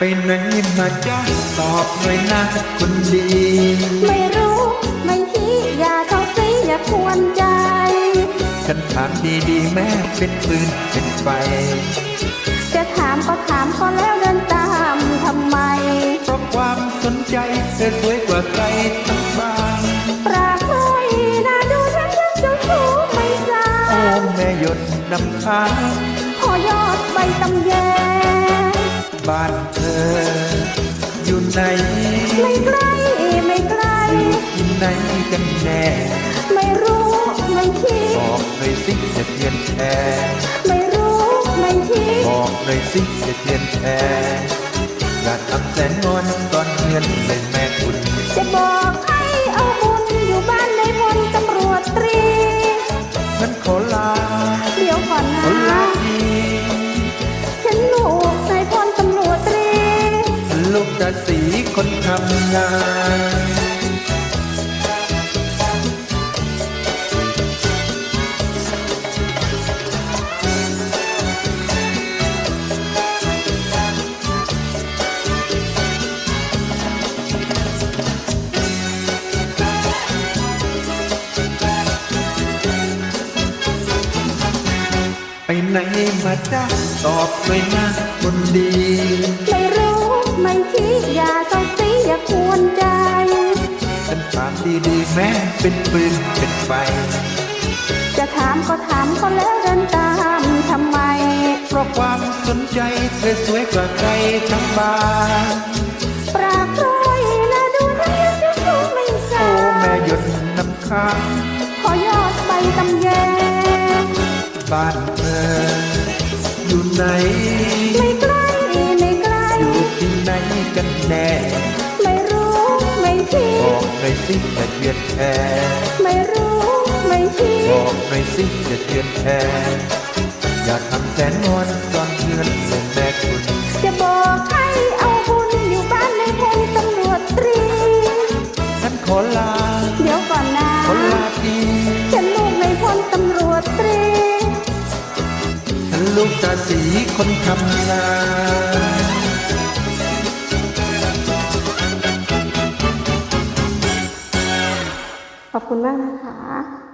ไปไหนมาจ้าตอบหน่อยนะคนดี ไม่รู้ไม่คิดอย่าเข้าสิอย่าควรใจ ฉันถามดีๆแม่เป็นปืนเป็นไฟ จะถามก็ถามก็แล้วเดินตามทำไม เพราะความสนใจเธอสวยกว่าใครทั้งบ้านปรากฏน่าดูฉันยังเจ้าชู้ไม่ทราโอ้บแม่หยดน้ำค้างพอยอดใบตำแย บ้านเธอ อยู่ไหนไม่ใกล้ไม่ใกล้อยู่ที่ไหนกันแน่ ไม่รู้ไม่คิดบอกหน่อยสิจะเทียนแท้ไม่รู้ไม่คิดบอกหน่อยสิจะเทียนแท้ คนทำงานไปไหนมาจ้าตอบหน่อยนะคนดี แม่เป็นปืนเป็นไฟ จะถามก็ถามก็แล้วเดินตามทำไม เพราะความสนใจเธอสวยกว่าใครทั้งบ้านปรากรอยน่าดูฉันยังเจ้าชู้ไม่ทโอ้แม่หยดน้ำค้างขอยอดใบตำแยบ้านเธออยู่ไหน หน่อยสิจะเทียนแท้ไม่รู้ไม่คิดบอกหน่อยสิจะเทียนแท้อย่าทำแสนงอนตอนเงินเลยแม่คุณจะบอกให้เอาบุญอยู่บ้านในพลตำรวจตรีฉันขอลาเดี๋ยวก่อนนะขอลาทีฉันลูกในพลตำรวจตรีฉันลูกตาสีคนทำงาน คุณมากนะคะ